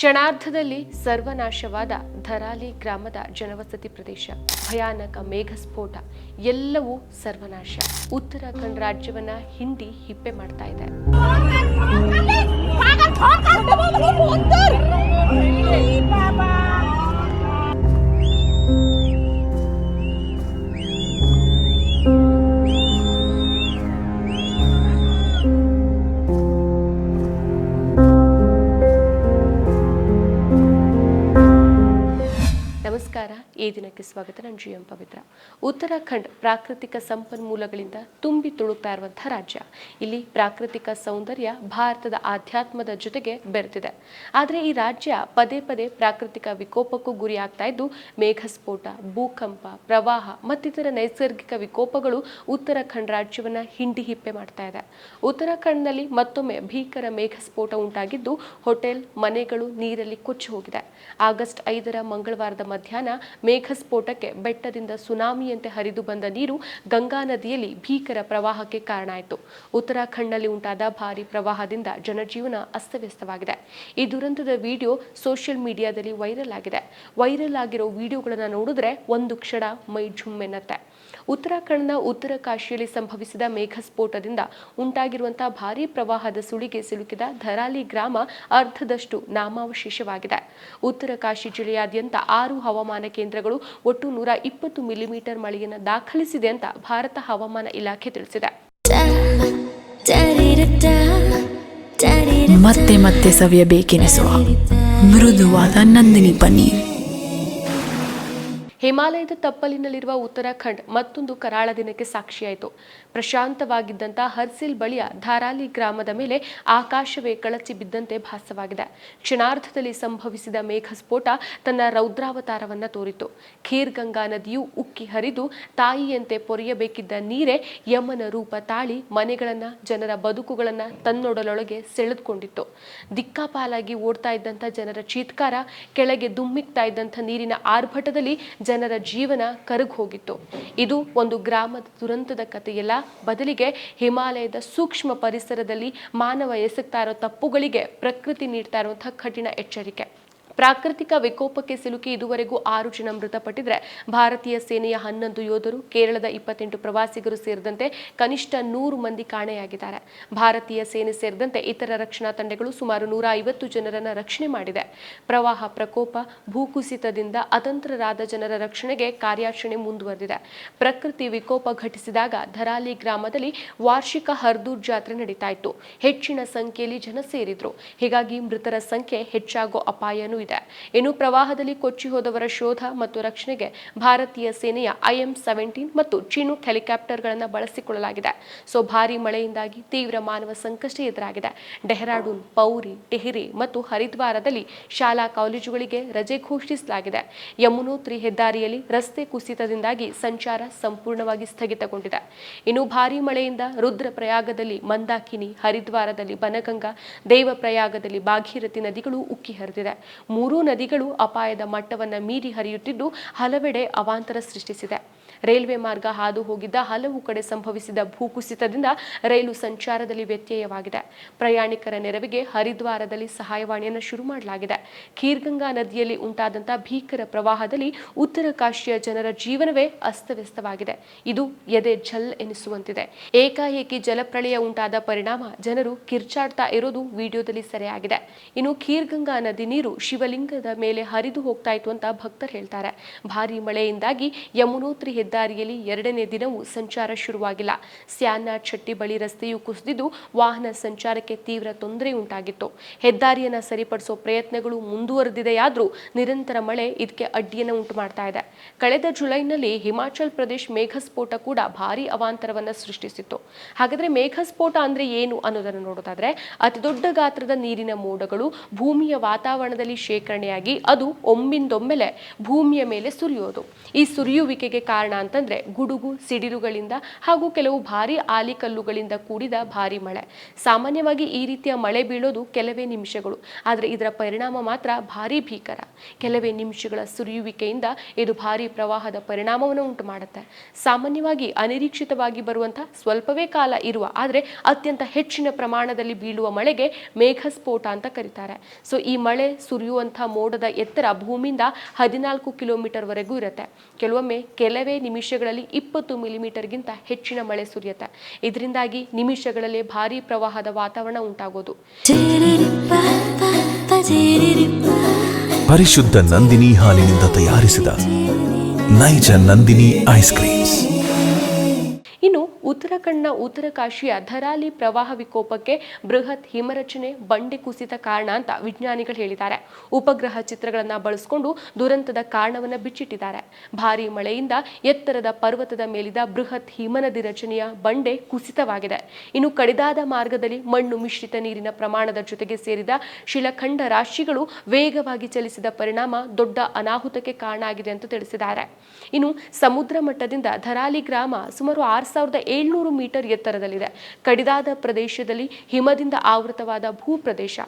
ಕ್ಷಣಾರ್ಧದಲ್ಲಿ ಸರ್ವನಾಶವಾದ ಧರಾಲಿ ಗ್ರಾಮದ ಜನವಸತಿ ಪ್ರದೇಶ ಭಯಾನಕ ಮೇಘಸ್ಫೋಟ ಎಲ್ಲವೂ ಸರ್ವನಾಶ ಉತ್ತರಾಖಂಡ್ ರಾಜ್ಯವನ್ನ ಹಿಂಡಿ ಹಿಪ್ಪೆ ಮಾಡ್ತಾ ಇದೆ ನಮಸ್ಕಾರ. ಈ ದಿನಕ್ಕೆ ಸ್ವಾಗತ. ನಾನು ಜಿ ಎಂ ಪವಿತ್ರ. ಉತ್ತರಾಖಂಡ್ ಪ್ರಾಕೃತಿಕ ಸಂಪನ್ಮೂಲಗಳಿಂದ ತುಂಬಿ ತುಳುಕ್ತಾ ಇರುವಂತಹ ರಾಜ್ಯ. ಇಲ್ಲಿ ಪ್ರಾಕೃತಿಕ ಸೌಂದರ್ಯ ಭಾರತದ ಆಧ್ಯಾತ್ಮದ ಜೊತೆಗೆ ಬೆರೆತಿದೆ. ಆದರೆ ಈ ರಾಜ್ಯ ಪದೇ ಪದೇ ಪ್ರಾಕೃತಿಕ ವಿಕೋಪಕ್ಕೂ ಗುರಿಯಾಗ್ತಾ ಇದ್ದು, ಮೇಘಸ್ಫೋಟ, ಭೂಕಂಪ, ಪ್ರವಾಹ ಮತ್ತಿತರ ನೈಸರ್ಗಿಕ ವಿಕೋಪಗಳು ಉತ್ತರಾಖಂಡ್ ರಾಜ್ಯವನ್ನ ಹಿಂಡಿ ಹಿಪ್ಪೆ ಮಾಡ್ತಾ ಇದೆ. ಉತ್ತರಾಖಂಡ್ನಲ್ಲಿ ಮತ್ತೊಮ್ಮೆ ಭೀಕರ ಮೇಘಸ್ಫೋಟ ಉಂಟಾಗಿದ್ದು, ಹೋಟೆಲ್, ಮನೆಗಳು ನೀರಲ್ಲಿ ಕೊಚ್ಚಿ ಹೋಗಿದೆ. ಆಗಸ್ಟ್ ಐದರ ಮಂಗಳವಾರದ ಮಧ್ಯಾಹ್ನ ಮೇಘಸ್ಫೋಟಕ್ಕೆ ಬೆಟ್ಟದಿಂದ ಸುನಾಮಿಯಂತೆ ಹರಿದು ಬಂದ ನೀರು ಗಂಗಾ ನದಿಯಲ್ಲಿ ಭೀಕರ ಪ್ರವಾಹಕ್ಕೆ ಕಾರಣ ಆಯಿತು. ಉತ್ತರಾಖಂಡ್ನಲ್ಲಿ ಉಂಟಾದ ಭಾರಿ ಪ್ರವಾಹದಿಂದ ಜನಜೀವನ ಅಸ್ತವ್ಯಸ್ತವಾಗಿದೆ. ಈ ದುರಂತದ ವಿಡಿಯೋ ಸೋಷಿಯಲ್ ಮೀಡಿಯಾದಲ್ಲಿ ವೈರಲ್ ಆಗಿದೆ. ವೈರಲ್ ಆಗಿರೋ ವಿಡಿಯೋಗಳನ್ನು ನೋಡಿದ್ರೆ ಒಂದು ಕ್ಷಣ ಮೈ ಝುಮ್ಮೆನ್ನತ್ತೆ ಉತ್ತರಾಖಂಡ್ನ ಉತ್ತರ ಕಾಶಿಯಲ್ಲಿ ಸಂಭವಿಸಿದ ಮೇಘಸ್ಫೋಟದಿಂದ ಉಂಟಾಗಿರುವಂತಹ ಭಾರೀ ಪ್ರವಾಹದ ಸುಳಿಗೆ ಸಿಲುಕಿದ ಧರಾಲಿ ಗ್ರಾಮ ಅರ್ಧದಷ್ಟು ನಾಮಾವಶೇಷವಾಗಿದೆ. ಉತ್ತರ ಕಾಶಿ ಜಿಲ್ಲೆಯಾದ್ಯಂತ ಆರು ಹವಾಮಾನ ಕೇಂದ್ರಗಳು ಒಟ್ಟು ನೂರ ಇಪ್ಪತ್ತು ಮಿಲಿಮೀಟರ್ ಮಳೆಯನ್ನು ದಾಖಲಿಸಿದೆ ಅಂತ ಭಾರತ ಹವಾಮಾನ ಇಲಾಖೆ ತಿಳಿಸಿದೆ. ಮತ್ತೆ ಮತ್ತೆ ಸವಿಯಬೇಕೆನಿಸುವ ಮೃದುವಾದ ನಂದಿನಿ ಪನ್ನೀರ್. ಹಿಮಾಲಯದ ತಪ್ಪಲಿನಲ್ಲಿರುವ ಉತ್ತರಾಖಂಡ್ ಮತ್ತೊಂದು ಕರಾಳ ದಿನಕ್ಕೆ ಸಾಕ್ಷಿಯಾಯಿತು. ಪ್ರಶಾಂತವಾಗಿದ್ದಂತ ಹರ್ಸಿಲ್ ಬಳಿಯ ಧಾರಾಲಿ ಗ್ರಾಮದ ಮೇಲೆ ಆಕಾಶವೇ ಕಳಚಿ ಬಿದ್ದಂತೆ ಭಾಸವಾಗಿದೆ. ಕ್ಷಣಾರ್ಧದಲ್ಲಿ ಸಂಭವಿಸಿದ ಮೇಘಸ್ಫೋಟ ತನ್ನ ರೌದ್ರಾವತಾರವನ್ನ ತೋರಿತು. ಖೀರ್ ಗಂಗಾ ನದಿಯು ಉಕ್ಕಿ ಹರಿದು ತಾಯಿಯಂತೆ ಪೊರೆಯಬೇಕಿದ್ದ ನೀರೇ ಯಮನ ರೂಪ ತಾಳಿ ಮನೆಗಳನ್ನ, ಜನರ ಬದುಕುಗಳನ್ನ ತನ್ನೊಡಲೊಳಗೆ ಸೆಳೆದುಕೊಂಡಿತ್ತು. ದಿಕ್ಕಾಪಾಲಾಗಿ ಓಡ್ತಾ ಇದ್ದಂಥ ಜನರ ಚೀತ್ಕಾರ ಕೆಳಗೆ ದುಮ್ಮಿಕ್ತಾ ಇದ್ದಂಥ ನೀರಿನ ಆರ್ಭಟದಲ್ಲಿ ಜನರ ಜೀವನ ಕರಗಿ ಹೋಗಿತ್ತು. ಇದು ಒಂದು ಗ್ರಾಮದ ದುರಂತದ ಕಥೆಯಲ್ಲ. ಬದಲಿಗೆ ಹಿಮಾಲಯದ ಸೂಕ್ಷ್ಮ ಪರಿಸರದಲ್ಲಿ ಮಾನವ ಎಸಗ್ತಾ ಇರೋ ತಪ್ಪುಗಳಿಗೆ ಪ್ರಕೃತಿ ನೀಡ್ತಾ ಇರುವಂತಹ ಕಠಿಣ ಎಚ್ಚರಿಕೆ. ಪ್ರಾಕೃತಿಕ ವಿಕೋಪಕ್ಕೆ ಸಿಲುಕಿ ಇದುವರೆಗೂ ಆರು ಜನ ಮೃತಪಟ್ಟಿದ್ರೆ ಭಾರತೀಯ ಸೇನೆಯ ಹನ್ನೊಂದು ಯೋಧರು, ಕೇರಳದ ಇಪ್ಪತ್ತೆಂಟು ಪ್ರವಾಸಿಗರು ಸೇರಿದಂತೆ ಕನಿಷ್ಠ ನೂರು ಮಂದಿ ಕಾಣೆಯಾಗಿದ್ದಾರೆ. ಭಾರತೀಯ ಸೇನೆ ಸೇರಿದಂತೆ ಇತರ ರಕ್ಷಣಾ ತಂಡಗಳು ಸುಮಾರು ನೂರ ಜನರನ್ನ ರಕ್ಷಣೆ ಮಾಡಿದೆ. ಪ್ರವಾಹ ಪ್ರಕೋಪ, ಭೂಕುಸಿತದಿಂದ ಅತಂತ್ರರಾದ ಜನರ ರಕ್ಷಣೆಗೆ ಕಾರ್ಯಾಚರಣೆ ಮುಂದುವರೆದಿದೆ. ಪ್ರಕೃತಿ ವಿಕೋಪ ಘಟಿಸಿದಾಗ ಧರಾಲಿ ಗ್ರಾಮದಲ್ಲಿ ವಾರ್ಷಿಕ ಹರ್ದೂರ್ ಜಾತ್ರೆ ನಡೀತಾ ಇತ್ತು. ಹೆಚ್ಚಿನ ಸಂಖ್ಯೆಯಲ್ಲಿ ಜನ ಸೇರಿದ್ರು. ಹೀಗಾಗಿ ಮೃತರ ಸಂಖ್ಯೆ ಹೆಚ್ಚಾಗೋ ಅಪಾಯನೂ ಇದೆ. ಇನ್ನು ಪ್ರವಾಹದಲ್ಲಿ ಕೊಚ್ಚಿ ಹೋದವರ ಶೋಧ ಮತ್ತು ರಕ್ಷಣೆಗೆ ಭಾರತೀಯ ಸೇನೆಯ ಐಎಂ ಸೆವೆಂಟೀನ್ ಮತ್ತು ಚೀನೂಕ್ ಹೆಲಿಕಾಪ್ಟರ್ಗಳನ್ನು ಬಳಸಿಕೊಳ್ಳಲಾಗಿದೆ. ಸೊ, ಭಾರಿ ಮಳೆಯಿಂದಾಗಿ ತೀವ್ರ ಮಾನವ ಸಂಕಷ್ಟ ಎದುರಾಗಿದೆ. ಡೆಹ್ರಾಡೂನ್, ಪೌರಿ, ಟೆಹರಿ ಮತ್ತು ಹರಿದ್ವಾರದಲ್ಲಿ ಶಾಲಾ ಕಾಲೇಜುಗಳಿಗೆ ರಜೆ ಘೋಷಿಸಲಾಗಿದೆ. ಯಮುನೋತ್ರಿ ಹೆದ್ದಾರಿಯಲ್ಲಿ ರಸ್ತೆ ಕುಸಿತದಿಂದಾಗಿ ಸಂಚಾರ ಸಂಪೂರ್ಣವಾಗಿ ಸ್ಥಗಿತಗೊಂಡಿದೆ. ಇನ್ನು ಭಾರಿ ಮಳೆಯಿಂದ ರುದ್ರಪ್ರಯಾಗದಲ್ಲಿ ಮಂದಾಕಿನಿ, ಹರಿದ್ವಾರದಲ್ಲಿ ಬನಗಂಗಾ, ದೇವಪ್ರಯಾಗದಲ್ಲಿ ಭಾಗೀರಥಿ ನದಿಗಳು ಉಕ್ಕಿ ಹರಿದಿದೆ. ಮೂರೂ ನದಿಗಳು ಅಪಾಯದ ಮಟ್ಟವನ್ನು ಮೀರಿ ಹರಿಯುತ್ತಿದ್ದು ಹಲವೆಡೆ ಅವಾಂತರ ಸೃಷ್ಟಿಸಿದೆ. ರೈಲ್ವೆ ಮಾರ್ಗ ಹಾದು ಹೋಗಿದ್ದ ಹಲವು ಕಡೆ ಸಂಭವಿಸಿದ ಭೂಕುಸಿತದಿಂದ ರೈಲು ಸಂಚಾರದಲ್ಲಿ ವ್ಯತ್ಯಯವಾಗಿದೆ. ಪ್ರಯಾಣಿಕರ ನೆರವಿಗೆ ಹರಿದ್ವಾರದಲ್ಲಿ ಸಹಾಯವಾಣಿಯನ್ನು ಶುರು ಮಾಡಲಾಗಿದೆ. ಖೀರ್ಗಂಗಾ ನದಿಯಲ್ಲಿ ಉಂಟಾದಂತಹ ಭೀಕರ ಪ್ರವಾಹದಲ್ಲಿ ಉತ್ತರ ಕಾಶಿಯ ಜನರ ಜೀವನವೇ ಅಸ್ತವ್ಯಸ್ತವಾಗಿದೆ. ಇದು ಎದೆ ಝಲ್ ಎನಿಸುವಂತಿದೆ. ಏಕಾಏಕಿ ಜಲಪ್ರಳಯ ಉಂಟಾದ ಪರಿಣಾಮ ಜನರು ಕಿರ್ಚಾಡ್ತಾ ಇರೋದು ವಿಡಿಯೋದಲ್ಲಿ ಸೆರೆಯಾಗಿದೆ. ಇನ್ನು ಖೀರ್ಗಂಗಾ ನದಿ ನೀರು ಶಿವಲಿಂಗದ ಮೇಲೆ ಹರಿದು ಹೋಗ್ತಾ ಇತ್ತು ಅಂತ ಭಕ್ತರು ಹೇಳ್ತಾರೆ. ಭಾರಿ ಮಳೆಯಿಂದಾಗಿ ಯಮುನೋತ್ರಿ ಹೆದ್ದಾರಿಯಲ್ಲಿ ಎರಡನೇ ದಿನವೂ ಸಂಚಾರ ಶುರುವಾಗಿಲ್ಲ. ಸ್ಯಾನ್ನ ಚಟ್ಟಿ ಬಳಿ ರಸ್ತೆಯು ಕುಸಿದಿದ್ದು ವಾಹನ ಸಂಚಾರಕ್ಕೆ ತೀವ್ರ ತೊಂದರೆ ಉಂಟಾಗಿತ್ತು. ಹೆದ್ದಾರಿಯನ್ನ ಸರಿಪಡಿಸೋ ಪ್ರಯತ್ನಗಳು ಮುಂದುವರೆದಿದೆಯಾದರೂ ನಿರಂತರ ಮಳೆ ಇದಕ್ಕೆ ಅಡ್ಡಿಯನ್ನು ಉಂಟು ಮಾಡ್ತಾ ಇದೆ. ಕಳೆದ ಜುಲೈನಲ್ಲಿ ಹಿಮಾಚಲ್ ಪ್ರದೇಶ ಮೇಘಸ್ಫೋಟ ಕೂಡ ಭಾರಿ ಅವಾಂತರವನ್ನ ಸೃಷ್ಟಿಸಿತ್ತು. ಹಾಗಾದ್ರೆ ಮೇಘಸ್ಫೋಟ ಅಂದ್ರೆ ಏನು ಅನ್ನೋದನ್ನು ನೋಡೋದಾದ್ರೆ ಅತಿ ದೊಡ್ಡ ಗಾತ್ರದ ನೀರಿನ ಮೋಡಗಳು ಭೂಮಿಯ ವಾತಾವರಣದಲ್ಲಿ ಶೇಖರಣೆಯಾಗಿ ಅದು ಒಮ್ಮಿಂದೊಮ್ಮೆಲೆ ಭೂಮಿಯ ಮೇಲೆ ಸುರಿಯೋದು. ಈ ಸುರಿಯುವಿಕೆಗೆ ಕಾರಣ ಅಂತಂದ್ರೆ ಗುಡುಗು, ಸಿಡಿಲುಗಳಿಂದ ಹಾಗೂ ಕೆಲವು ಭಾರಿ ಆಲಿಕಲ್ಲುಗಳಿಂದ ಕೂಡಿದ ಭಾರಿ ಮಳೆ. ಸಾಮಾನ್ಯವಾಗಿ ಈ ರೀತಿಯ ಮಳೆ ಬೀಳೋದು ಕೆಲವೇ ನಿಮಿಷಗಳು, ಆದರೆ ಇದರ ಪರಿಣಾಮ ಮಾತ್ರ ಭಾರಿ ಭೀಕರ. ಕೆಲವೇ ನಿಮಿಷಗಳ ಸುರಿಯುವಿಕೆಯಿಂದ ಇದು ಭಾರಿ ಪ್ರವಾಹದ ಪರಿಣಾಮವನ್ನು ಉಂಟು ಮಾಡುತ್ತೆ ಸಾಮಾನ್ಯವಾಗಿ ಅನಿರೀಕ್ಷಿತವಾಗಿ ಬರುವಂತಹ ಸ್ವಲ್ಪವೇ ಕಾಲ ಇರುವ, ಆದರೆ ಅತ್ಯಂತ ಹೆಚ್ಚಿನ ಪ್ರಮಾಣದಲ್ಲಿ ಬೀಳುವ ಮಳೆಗೆ ಮೇಘಸ್ಫೋಟ ಅಂತ ಕರೀತಾರೆ. ಸೊ, ಈ ಮಳೆ ಸುರಿಯುವಂತಹ ಮೋಡದ ಎತ್ತರ ಭೂಮಿಯಿಂದ ಹದಿನಾಲ್ಕು ಕಿಲೋಮೀಟರ್ ವರೆಗೂ ಇರುತ್ತೆ. ಕೆಲವೊಮ್ಮೆ ಕೆಲವೇ ನಿಮಿಷಗಳಲ್ಲಿ ಇಪ್ಪತ್ತು ಮಿಲಿಮೀಟರ್ಗಿಂತ ಹೆಚ್ಚಿನ ಮಳೆ ಸುರಿಯುತ್ತೆ. ಇದರಿಂದಾಗಿ ನಿಮಿಷಗಳಲ್ಲಿ ಭಾರಿ ಪ್ರವಾಹದ ವಾತಾವರಣ ಉಂಟಾಗೋದು. ಪರಿಶುದ್ಧ ನಂದಿನಿ ಹಾಲಿನಿಂದ ತಯಾರಿಸಿದ ನೈಜ ನಂದಿನಿ ಐಸ್ ಕ್ರೀಮ್ಸ್. ಉತ್ತರಾಖಂಡ್ನ ಉತ್ತರಕಾಶಿಯ ಧರಾಲಿ ಪ್ರವಾಹ ವಿಕೋಪಕ್ಕೆ ಬೃಹತ್ ಹಿಮರಚನೆ, ಬಂಡೆ ಕುಸಿತ ಕಾರಣ ಅಂತ ವಿಜ್ಞಾನಿಗಳು ಹೇಳಿದ್ದಾರೆ. ಉಪಗ್ರಹ ಚಿತ್ರಗಳನ್ನು ಬಳಸಿಕೊಂಡು ದುರಂತದ ಕಾರಣವನ್ನ ಬಿಚ್ಚಿಟ್ಟಿದ್ದಾರೆ. ಭಾರಿ ಮಳೆಯಿಂದ ಎತ್ತರದ ಪರ್ವತದ ಮೇಲಿದ ಬೃಹತ್ ಹಿಮನದಿ ರಚನೆಯ ಬಂಡೆ ಕುಸಿತವಾಗಿದೆ. ಇನ್ನು ಕಡಿದಾದ ಮಾರ್ಗದಲ್ಲಿ ಮಣ್ಣು ಮಿಶ್ರಿತ ನೀರಿನ ಪ್ರಮಾಣದ ಜೊತೆಗೆ ಸೇರಿದ ಶಿಲಖಂಡ ರಾಶಿಗಳು ವೇಗವಾಗಿ ಚಲಿಸಿದ ಪರಿಣಾಮ ದೊಡ್ಡ ಅನಾಹುತಕ್ಕೆ ಕಾರಣ ಆಗಿದೆ ಅಂತ ತಿಳಿಸಿದ್ದಾರೆ. ಇನ್ನು ಸಮುದ್ರ ಮಟ್ಟದಿಂದ ಧರಾಲಿ ಗ್ರಾಮ ಸುಮಾರು ಆರು ಸಾವಿರದ ಏಳ್ನೂರು ಮೀಟರ್ ಎತ್ತರದಲ್ಲಿದೆ. ಕಡಿದಾದ ಪ್ರದೇಶದಲ್ಲಿ ಹಿಮದಿಂದ ಆವೃತವಾದ ಭೂಪ್ರದೇಶ.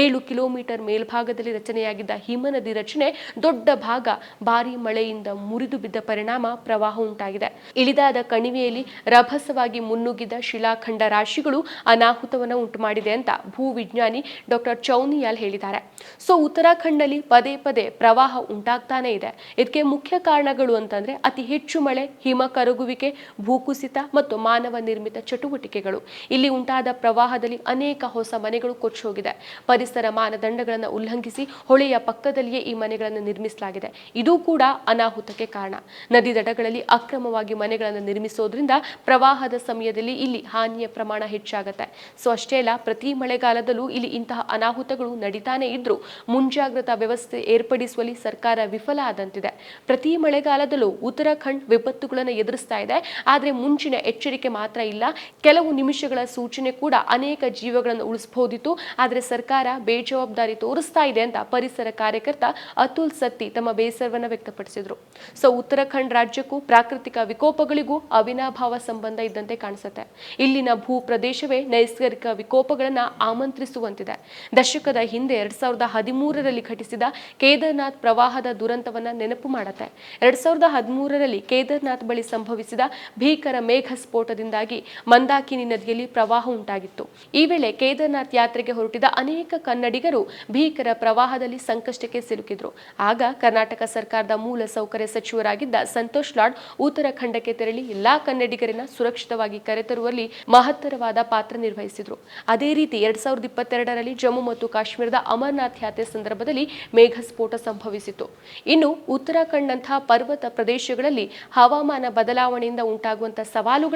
ಏಳು ಕಿಲೋಮೀಟರ್ ಮೇಲ್ಭಾಗದಲ್ಲಿ ರಚನೆಯಾಗಿದ್ದ ಹಿಮನದಿ ರಚನೆ ದೊಡ್ಡ ಭಾಗ ಭಾರಿ ಮಳೆಯಿಂದ ಮುರಿದು ಬಿದ್ದ ಪರಿಣಾಮ ಪ್ರವಾಹ ಉಂಟಾಗಿದೆ. ಇಳಿದಾದ ಕಣಿವೆಯಲ್ಲಿ ರಭಸವಾಗಿ ಮುನ್ನುಗ್ಗಿದ ಶಿಲಾಖಂಡ ರಾಶಿಗಳು ಅನಾಹುತವನ್ನು ಉಂಟು ಮಾಡಿದೆ ಅಂತ ಭೂ ವಿಜ್ಞಾನಿ ಡಾಕ್ಟರ್ ಚೌನಿಯಾಲ್ ಹೇಳಿದ್ದಾರೆ. ಸೊ ಉತ್ತರಾಖಂಡ್ನಲ್ಲಿ ಪದೇ ಪದೇ ಪ್ರವಾಹ ಉಂಟಾಗ್ತಾನೆ ಇದೆ. ಇದಕ್ಕೆ ಮುಖ್ಯ ಕಾರಣಗಳು ಅಂತಂದ್ರೆ ಅತಿ ಹೆಚ್ಚು ಮಳೆ, ಹಿಮ ಕರಗುವಿಕೆ, ಭೂಕುಸಿತ ಮತ್ತು ಮಾನವ ನಿರ್ಮಿತ ಚಟುವಟಿಕೆಗಳು. ಇಲ್ಲಿ ಉಂಟಾದ ಪ್ರವಾಹದಲ್ಲಿ ಅನೇಕ ಹೊಸ ಮನೆಗಳು ಕೊಚ್ಚಿ ಹೋಗಿದೆ. ಪರಿಸರ ಮಾನದಂಡಗಳನ್ನು ಉಲ್ಲಂಘಿಸಿ ಹೊಳೆಯ ಪಕ್ಕದಲ್ಲಿಯೇ ಈ ಮನೆಗಳನ್ನು ನಿರ್ಮಿಸಲಾಗಿದೆ. ಇದು ಕೂಡ ಅನಾಹುತಕ್ಕೆ ಕಾರಣ. ನದಿ ದಡಗಳಲ್ಲಿ ಅಕ್ರಮವಾಗಿ ಮನೆಗಳನ್ನು ನಿರ್ಮಿಸೋದ್ರಿಂದ ಪ್ರವಾಹದ ಸಮಯದಲ್ಲಿ ಇಲ್ಲಿ ಹಾನಿಯ ಪ್ರಮಾಣ ಹೆಚ್ಚಾಗುತ್ತೆ. ಸೊ, ಅಷ್ಟೇ ಅಲ್ಲ, ಪ್ರತಿ ಮಳೆಗಾಲದಲ್ಲೂ ಇಲ್ಲಿ ಇಂತಹ ಅನಾಹುತಗಳು ನಡೀತಾನೆ ಇದ್ರೂ ಮುಂಜಾಗ್ರತಾ ವ್ಯವಸ್ಥೆ ಏರ್ಪಡಿಸುವಲ್ಲಿ ಸರ್ಕಾರ ವಿಫಲ ಆದಂತಿದೆ. ಪ್ರತಿ ಮಳೆಗಾಲದಲ್ಲೂ ಉತ್ತರಾಖಂಡ್ ವಿಪತ್ತುಗಳನ್ನು ಎದುರಿಸ್ತಾ ಇದೆ. ಆದರೆ ಮುಂಚಿನ ಎಚ್ಚರಿಕೆ ಮಾತ್ರ ಇಲ್ಲ. ಕೆಲವು ನಿಮಿಷಗಳ ಸೂಚನೆ ಕೂಡ ಅನೇಕ ಜೀವಗಳನ್ನು ಉಳಿಸಬಹುದಿತ್ತು ಆದರೆ ಸರ್ಕಾರ ಬೇಜವಾಬ್ದಾರಿ ತೋರಿಸ್ತಾ ಇದೆ ಅಂತ ಪರಿಸರ ಕಾರ್ಯಕರ್ತ ಅತುಲ್ ಸತ್ತಿ ತಮ್ಮ ಬೇಸರವನ್ನು ವ್ಯಕ್ತಪಡಿಸಿದರು. ಸೊ, ಉತ್ತರಾಖಂಡ್ ರಾಜ್ಯಕ್ಕೂ ಪ್ರಾಕೃತಿಕ ವಿಕೋಪಗಳಿಗೂ ಅವಿನಾಭಾವ ಸಂಬಂಧ ಇದ್ದಂತೆ ಕಾಣಿಸುತ್ತೆ. ಇಲ್ಲಿನ ಭೂ ಪ್ರದೇಶವೇ ನೈಸರ್ಗಿಕ ವಿಕೋಪಗಳನ್ನು ಆಮಂತ್ರಿಸುವಂತಿದೆ. ದಶಕದ ಹಿಂದೆ ಎರಡ್ ಸಾವಿರದ ಹದಿಮೂರರಲ್ಲಿ ಘಟಿಸಿದ ಕೇದಾರ್ನಾಥ್ ಪ್ರವಾಹದ ದುರಂತವನ್ನ ನೆನಪು ಮಾಡುತ್ತೆ. ಎರಡ್ ಸಾವಿರದ ಹದಿಮೂರರಲ್ಲಿ ಕೇದಾರ್ನಾಥ್ ಬಳಿ ಸಂಭವಿಸಿದ ಭೀಕರ ಮೇಘ ಸ್ಫೋಟದಿಂದಾಗಿ ಮಂದಾಕಿನಿ ನದಿಯಲ್ಲಿ ಪ್ರವಾಹ ಉಂಟಾಗಿತ್ತು. ಈ ವೇಳೆ ಕೇದಾರ್ನಾಥ್ ಯಾತ್ರೆಗೆ ಹೊರಟಿದ ಅನೇಕ ಕನ್ನಡಿಗರು ಭೀಕರ ಪ್ರವಾಹದಲ್ಲಿ ಸಂಕಷ್ಟಕ್ಕೆ ಸಿಲುಕಿದ್ರು. ಆಗ ಕರ್ನಾಟಕ ಸರ್ಕಾರದ ಮೂಲ ಸೌಕರ್ಯ ಸಚಿವರಾಗಿದ್ದ ಸಂತೋಷ್ ಲಾಡ್ ಉತ್ತರಾಖಂಡಕ್ಕೆ ತೆರಳಿ ಎಲ್ಲಾ ಕನ್ನಡಿಗರನ್ನ ಸುರಕ್ಷಿತವಾಗಿ ಕರೆತರುವಲ್ಲಿ ಮಹತ್ತರವಾದ ಪಾತ್ರ ನಿರ್ವಹಿಸಿದ್ರು. ಅದೇ ರೀತಿ ಎರಡ್ ಸಾವಿರದ ಇಪ್ಪತ್ತೆರಡರಲ್ಲಿ ಜಮ್ಮು ಮತ್ತು ಕಾಶ್ಮೀರದ ಅಮರನಾಥ್ ಯಾತ್ರೆ ಸಂದರ್ಭದಲ್ಲಿ ಮೇಘ ಸ್ಫೋಟ ಸಂಭವಿಸಿತು ಇನ್ನು ಉತ್ತರಾಖಂಡ್ನಂತಹ ಪರ್ವತ ಪ್ರದೇಶಗಳಲ್ಲಿ ಹವಾಮಾನ ಬದಲಾವಣೆಯಿಂದ ಉಂಟಾಗುವಂತಹ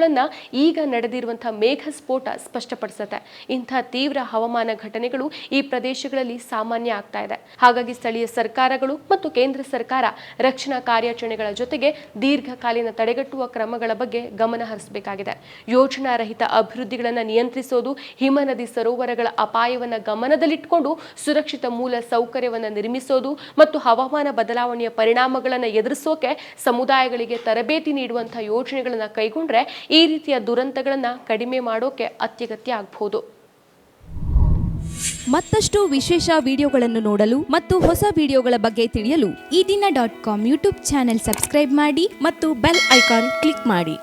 ಸವಾಲುಗಳನ್ನ ಈಗ ನಡೆದಿರುವಂತಹ ಮೇಘಸ್ಫೋಟ ಸ್ಪಷ್ಟಪಡಿಸುತ್ತೆ. ಇಂತಹ ತೀವ್ರ ಹವಾಮಾನ ಘಟನೆಗಳು ಈ ಪ್ರದೇಶಗಳಲ್ಲಿ ಸಾಮಾನ್ಯ ಆಗ್ತಾ ಇದೆ. ಹಾಗಾಗಿ ಸ್ಥಳೀಯ ಸರ್ಕಾರಗಳು ಮತ್ತು ಕೇಂದ್ರ ಸರ್ಕಾರ ರಕ್ಷಣಾ ಕಾರ್ಯಾಚರಣೆಗಳ ಜೊತೆಗೆ ದೀರ್ಘಕಾಲೀನ ತಡೆಗಟ್ಟುವ ಕ್ರಮಗಳ ಬಗ್ಗೆ ಗಮನ ಹರಿಸಬೇಕಾಗಿದೆ. ಯೋಜನಾ ರಹಿತ ಅಭಿವೃದ್ಧಿಗಳನ್ನು ನಿಯಂತ್ರಿಸೋದು, ಹಿಮನದಿ ಸರೋವರಗಳ ಅಪಾಯವನ್ನು ಗಮನದಲ್ಲಿಟ್ಟುಕೊಂಡು ಸುರಕ್ಷಿತ ಮೂಲ ಸೌಕರ್ಯವನ್ನು ನಿರ್ಮಿಸೋದು ಮತ್ತು ಹವಾಮಾನ ಬದಲಾವಣೆಯ ಪರಿಣಾಮಗಳನ್ನು ಎದುರಿಸೋಕೆ ಸಮುದಾಯಗಳಿಗೆ ತರಬೇತಿ ನೀಡುವಂತಹ ಯೋಜನೆಗಳನ್ನು ಕೈಗೊಂಡ್ರೆ ಈ ರೀತಿಯ ದುರಂತಗಳನ್ನು ಕಡಿಮೆ ಮಾಡೋಕೆ ಅತ್ಯಗತ್ಯ ಆಗಬಹುದು ಮತ್ತಷ್ಟು ವಿಶೇಷ ವಿಡಿಯೋಗಳನ್ನು ನೋಡಲು ಮತ್ತು ಹೊಸ ವಿಡಿಯೋಗಳ ಬಗ್ಗೆ ತಿಳಿಯಲು Ee Dina dot com YouTube channel subscribe ಮಾಡಿ ಮತ್ತು ಬೆಲ್ ಐಕಾನ್ ಕ್ಲಿಕ್ ಮಾಡಿ.